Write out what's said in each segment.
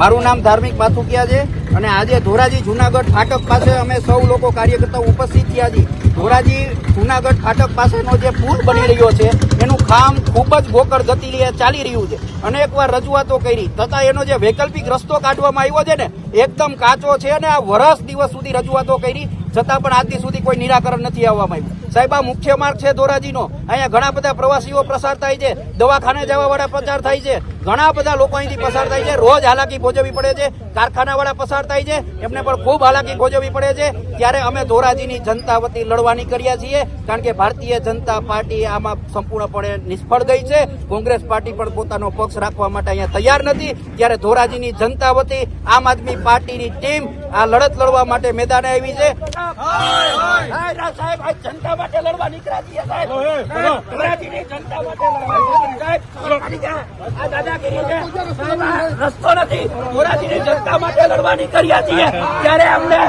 મારું નામ ધાર્મિક માથુકિયા છે. અને આજે ધોરાજી જુનાગઢ ફાટક પાસે અમે સૌ લોકો કાર્યકર્તાઓ ઉપસ્થિત થયા છીએ. ધોરાજી જુનાગઢ ફાટક પાસેનો જે પુલ બની રહ્યો છે, એનું કામ ખૂબ જ ગોકળ ગતિએ ચાલી રહ્યું છે. અનેકવાર રજૂઆતો કરી, તથા એનો જે વૈકલ્પિક રસ્તો કાઢવામાં આવ્યો છે ને, એકદમ કાચો છે અને આ વરસ દિવસ સુધી રજૂઆતો કરી, છતાં પણ આજથી સુધી કોઈ નિરાકરણ નથી આવવામાં આવ્યું. સાહેબ, આ મુખ્ય માર્ગ છે ધોરાજીનો. અહીંયા ઘણા બધા પ્રવાસીઓ પસાર થાય છે, દવાખાને જવાવાળા પસાર થાય છે, ઘણા બધા લોકો અહીંથી પસાર થાય છે, રોજ હાલાકી ભોજવવી પડે છે, કારખાનાવાળા પસાર થાય છે, એમને પણ ખૂબ હાલાકી ભોજવવી પડે છે. ત્યારે અમે ધોરાજીની જનતા વતી લડવાની કર્યા છીએ કારણ કે ભારતીય જનતા પાર્ટી આમાં સંપૂર્ણપણે નિષ્ફળ ગઈ છે. કોંગ્રેસ પાર્ટી પણ પોતાનો પક્ષ રાખવા માટે અહીંયા તૈયાર નથી. ત્યારે ધોરાજીની જનતા વતી આમ આદમી પાર્ટીની ટીમ આ લડત લડવા માટે મેદાને આવી છે. હાય, રા સાહેબ જનતા માટે લડવા નીકળ્યા છીએ સાહેબ. ધોરાજીની જનતા માટે લડવા નીકળ્યા છીએ, સાહેબ. આ દાદાગીરી છે. રસ્તો નથી. ધોરાજીની જનતા માટે લડવા નીકળ્યા છીએ. ત્યારે અમને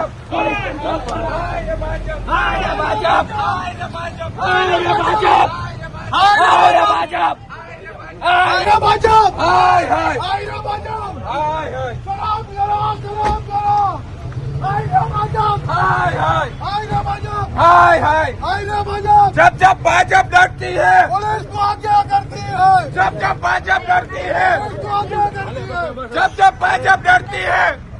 जब जब भाजप डरती है पुलिस को आगे करती है जब जब भाजप डरती है, जब जब भाजप डरती है।